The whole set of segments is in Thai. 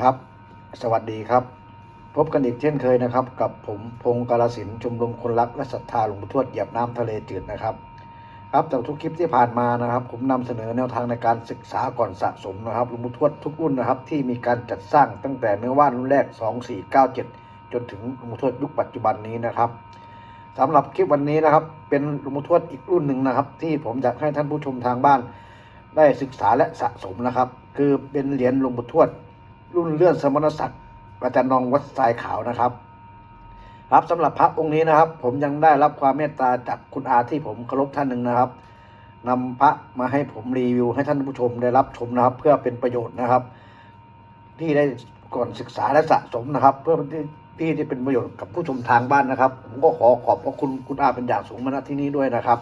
ครับ สวัสดีครับ พบกันอีกเช่นเคยนะครับ กับผมพงศ์กาลสินชมรมคนรักและศรัทธาหลวงปู่ทวดเหยียบน้ำทะเลจืดนะครับ ครับจากทุกคลิปที่ผ่านมานะครับ ผมนำเสนอแนวทางในการศึกษาก่อนสะสมนะครับหลวงปู่ทวดทุกรุ่นนะครับ ที่มีการจัดสร้างตั้งแต่เนื้อว่านรุ่นแรก 2497 จนถึงหลวงปู่ทวดยุคปัจจุบันนี้นะครับสำหรับคลิปวันนี้นะครับ เป็นหลวงปู่ทวดอีกรุ่นหนึ่งนะครับ ที่ผมอยากให้ท่านผู้ชมทางบ้าน ได้ศึกษาและสะสมนะครับ คือเป็นเหรียญหลวงปู่ทวด รุ่นเลื่อนสมณศักดิ์อาจารย์นองวัดทรายขาวนะครับ ครับสำหรับพระองค์นี้นะครับ ผมยังได้รับความเมตตาจากคุณอาที่ผมเคารพท่านหนึ่งนะครับนำพระมาให้ผมรีวิวให้ท่านผู้ชมได้รับชมนะครับ เพื่อเป็นประโยชน์นะครับ ที่ได้ก่อนศึกษาและสะสมนะครับ เพื่อที่ที่จะเป็นประโยชน์กับผู้ชมทางบ้านนะครับ ผมก็ขอขอบพระคุณคุณอาเป็นอย่างสูงมาณที่นี้ด้วยนะครับ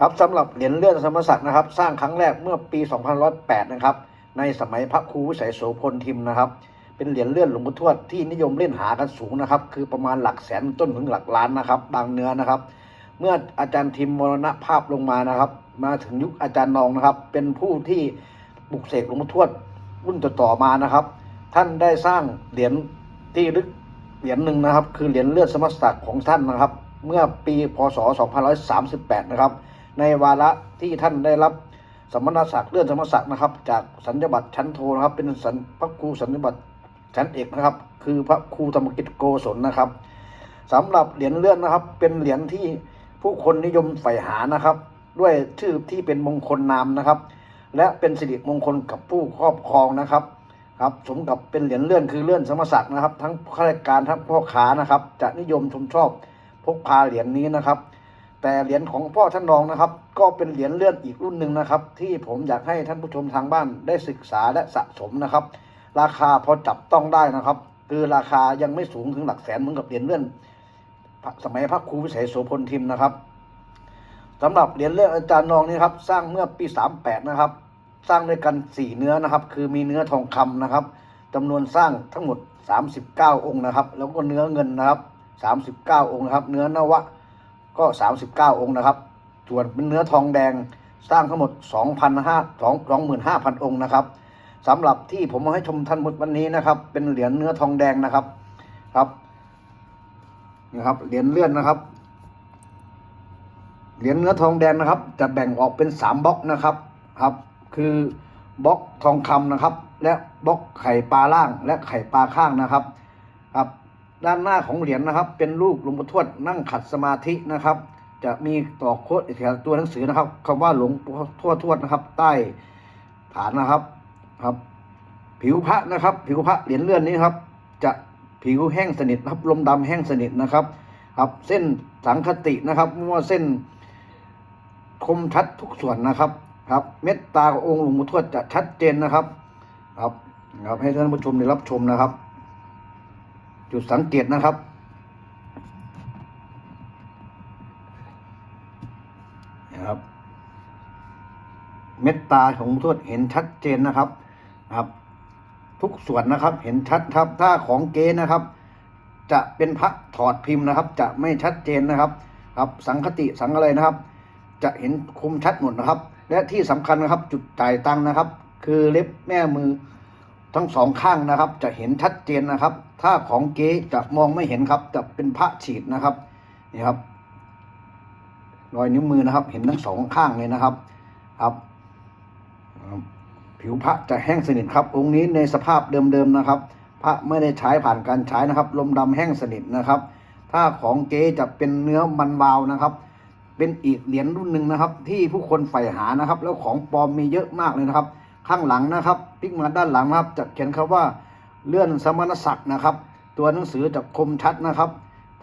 ครับสำหรับเหรียญเลื่อนสมณศักดิ์นะครับ สร้างครั้งแรกเมื่อปี2508 นะครับ ในสมัยพระครูวิสัยโสพลทิมนะครับ เป็นเหรียญเลื่อนหลวงปู่ทวดที่นิยมเล่นหากันสูงนะครับ คือประมาณหลักแสนต้นถึงหลักล้านนะครับ บางเนื้อนะครับ เมื่ออาจารย์ทิมมรณภาพลงมานะครับ มาถึงยุคอาจารย์นองนะครับ เป็นผู้ที่บุกเสกหลวงปู่ทวดรุ่นต่อๆมานะครับ ท่านได้สร้างเหรียญที่ลึกเหรียญหนึ่งนะครับ คือเหรียญเลือดสมศักดิ์ของท่านนะครับ เมื่อปีพศ 2538 นะครับ ในวาระที่ท่านได้รับ สมณศักดิ์เลื่อนสมณศักดิ์นะครับ จากสัญญบัตรชั้นโทนะครับ เป็นสัญพระครูสัญญบัตรชั้นเอกนะครับ คือพระครูธรรมกิจโกศลนะครับสำหรับเหรียญเลื่อนนะครับ เป็นเหรียญที่ผู้คนนิยมใฝ่หานะครับ ด้วยชื่อที่เป็นมงคลนามนะครับ และเป็นสิริมงคลกับผู้ครอบครองนะครับครับสมกับเป็นเหรียญเลื่อนคือเลื่อนสมณศักดิ์นะครับ ทั้งข้าราชการทั้งพ่อค้านะครับ จะนิยมชมชอบพกพาเหรียญนี้นะครับ แต่เหรียญของพ่อท่านรองนะครับ ก็เป็นเหรียญเลื่อนอีกรุ่นหนึ่งนะครับ ที่ผมอยากให้ท่านผู้ชมทางบ้านได้ศึกษาและสะสมนะครับ ราคาพอจับต้องได้นะครับ คือราคายังไม่สูงถึงหลักแสนเหมือนกับเหรียญเลื่อน สมัยพระครูวิสัยโสพลทิมนะครับสำหรับเหรียญเลื่อนอาจารย์นองนี่ครับ สร้างเมื่อปี 38 นะครับ สร้างด้วยกันสี่เนื้อนะครับ คือมีเนื้อทองคำนะครับจำนวนสร้างทั้งหมด 39 องค์นะครับ แล้วก็เนื้อเงินนะครับ 39 องค์นะครับ เนื้อนวะ ก็ 39 องค์นะครับ ส่วนเป็นเนื้อทองแดงสร้างทั้งหมด 2,500 25,000 องค์นะครับสำหรับที่ผมมาให้ชมท่านหมดวันนี้นะครับ เป็นเหรียญเนื้อทองแดงนะครับครับนะครับเหรียญเลื่อนนะครับเหรียญเนื้อทองแดงนะครับ จะแบ่งออกเป็นสามบล็อกนะครับครับ คือบล็อกทองคำนะครับ และบล็อกไข่ปลาล่างและไข่ปลาข้างนะครับ ด้านหน้าของเหรียญนะครับ เป็นรูปหลวงปู่ทวดนั่งขัดสมาธินะครับ จะมีต่อโค้ดอีกแถวตัวหนังสือนะครับคำว่าหลวงปู่ทวดทวดนะครับ ใต้ฐานนะครับครับ ผิวพระนะครับ ผิวพระเหรียญเลื่อนนี้ครับ จะผิวแห้งสนิทครับลมดำแห้งสนิทนะครับครับเส้นสังคตินะครับไม่ว่าเส้นคมชัดทุกส่วนนะครับ ครับ เม็ดตาขององค์หลวงปู่ทวดจะชัดเจนนะครับ ครับครับให้ท่านผู้ชมได้รับชมนะครับ จุดสังเกตนะครับ นะครับ เม็ดตาของทวดเห็นชัดเจนนะครับครับ ทุกส่วนนะครับเห็นชัดครับถ้าของเก๊นะครับ จะเป็นพระถอดพิมพ์นะครับ จะไม่ชัดเจนนะครับ ครับ สังคติสังอะไรนะครับ จะเห็นคมชัดหมดนะครับ และที่สำคัญนะครับ จุดจ่ายตังนะครับ คือเล็บแม่มือ ทั้งสองข้างนะครับ จะเห็นชัดเจนนะครับ ถ้าของเก๊จะมองไม่เห็นครับ จะเป็นพระฉีดนะครับนี่ครับ รอยนิ้วมือนะครับ เห็นทั้งสองข้างเลยนะครับครับผิวพระจะแห้งสนิทครับ องค์นี้ในสภาพเดิมๆนะครับ พระไม่ได้ใช้ผ่านการใช้นะครับ ลมดำแห้งสนิทนะครับ ถ้าของเก๊จะเป็นเนื้อมันวาวนะครับ เป็นอีกเหรียญรุ่นหนึ่งนะครับ ที่ผู้คนใฝ่หานะครับ แล้วของปลอมมีเยอะมากเลยนะครับ ข้างหลังนะครับพลิกมาด้านหลังนะครับจะเขียนคำว่าเลื่อนสมณศักดิ์นะครับ ตัวหนังสือจะคมชัดนะครับ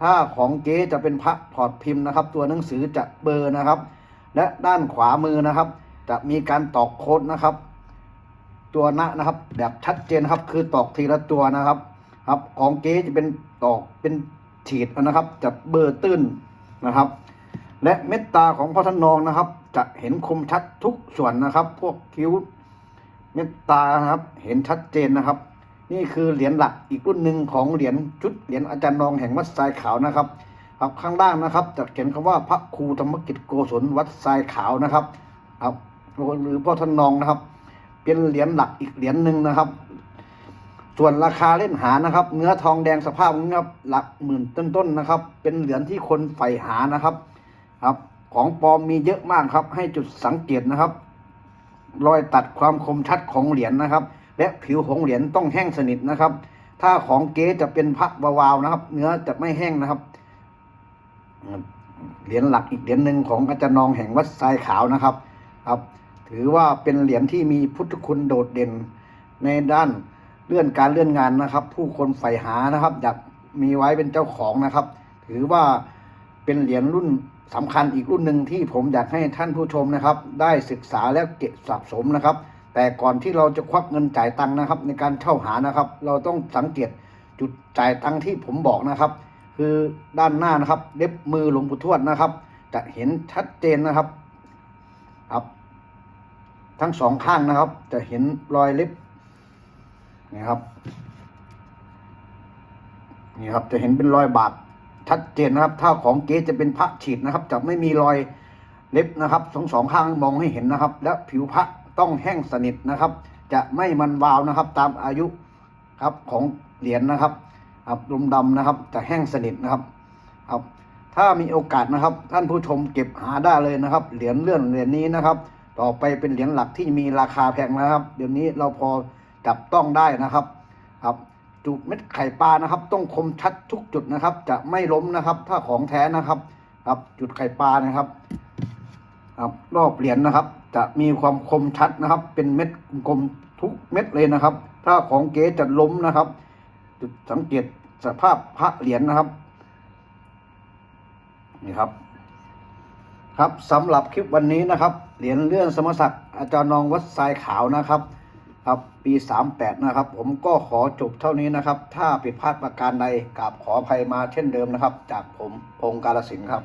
ถ้าของเก๊จะเป็นพระถอดพิมพ์นะครับ ตัวหนังสือจะเบอร์นะครับ และด้านขวามือนะครับ จะมีการตอกโค้ดนะครับ ตัวหน้านะครับ แบบชัดเจนครับ คือตอกทีละตัวนะครับ ครับ ของเก๊จะเป็นตอกเป็นฉีดนะครับ จะเบอร์ตื้นนะครับ และเม็ดตาของพ่อท่านนองนะครับ จะเห็นคมชัดทุกส่วนนะครับ พวกคิ้ว เม็ดตานะครับ เห็นชัดเจนนะครับ นี่คือเหรียญหลักอีกรุ่นหนึ่งของเหรียญชุดเหรียญอาจารย์นองแห่งวัดทรายขาวนะครับครับข้างล่างนะครับ จะเขียนคำว่าพระครูธรรมกิจโกศลวัดทรายขาวนะครับครับหรือพ่อท่านนองนะครับ เป็นเหรียญหลักอีกเหรียญหนึ่งนะครับ ส่วนราคาเล่นหานะครับ เนื้อทองแดงสภาพนี้ครับหลักหมื่นต้นๆนะครับ เป็นเหรียญที่คนใฝ่หานะครับ ครับ ของปลอมมีเยอะมากครับ ให้จุดสังเกตนะครับ รอยตัดความคมชัดของเหรียญนะครับ และผิวของเหรียญต้องแห้งสนิทนะครับ ถ้าของเก๊จะเป็นพระวาวๆนะครับ เนื้อจะไม่แห้งนะครับเหรียญหลักอีกเหรียญหนึ่งของอาจารย์นองแห่งวัดทรายขาวนะครับ ครับ ถือว่าเป็นเหรียญที่มีพุทธคุณโดดเด่นในด้านเลื่อนการเลื่อนงานนะครับ ผู้คนใฝ่หานะครับอยากมีไว้เป็นเจ้าของนะครับ ถือว่า เป็นเหรียญรุ่นสำคัญอีกรุ่นหนึ่งที่ผมอยากให้ท่านผู้ชมนะครับ ได้ศึกษาและเก็บสะสมนะครับ แต่ก่อนที่เราจะควักเงินจ่ายตังค์นะครับ ในการเช่าหานะครับ เราต้องสังเกตจุดจ่ายตังค์ที่ผมบอกนะครับ คือด้านหน้านะครับ เล็บมือหลวงปู่ทวดนะครับ จะเห็นชัดเจนนะครับครับ ทั้งสองข้างนะครับ จะเห็นรอยเล็บนี่ครับนี่ครับจะเห็นเป็นรอยบาด ชัดเจนนะครับ ถ้าของเก๊จะเป็นพระฉีดนะครับ จะไม่มีรอยเล็บนะครับสองสองข้างมองให้เห็นนะครับ และผิวพระต้องแห้งสนิทนะครับ จะไม่มันวาวนะครับ ตามอายุครับของเหรียญนะครับครับลมดำนะครับ จะแห้งสนิทนะครับครับ ถ้ามีโอกาสนะครับ ท่านผู้ชมเก็บหาได้เลยนะครับ เหรียญเลื่อนเหรียญนี้นะครับ ต่อไปเป็นเหรียญหลักที่มีราคาแพงนะครับ เดี๋ยวนี้เราพอจับต้องได้นะครับ ครับ จุดเม็ดไข่ปลานะครับ ต้องคมชัดทุกจุดนะครับ จะไม่ล้มนะครับ ถ้าของแท้นะครับ ครับ จุดไข่ปลานะครับ ครับรอบเหรียญนะครับ จะมีความคมชัดนะครับ เป็นเม็ดกลมทุกเม็ดเลยนะครับ ถ้าของเก๋จะล้มนะครับ จุดสังเกตสภาพพระเหรียญนะครับนี่ครับ ครับสำหรับคลิปวันนี้นะครับเหรียญเลื่อนสมศักดิ์อาจารย์นองวัดทรายขาวนะครับ ครับปีสามแปดนะครับ ผมก็ขอจบเท่านี้นะครับ ถ้าผิดพลาดประการใดกราบขออภัยมาเช่นเดิมนะครับ จากผมพงการสินธุ์ครับ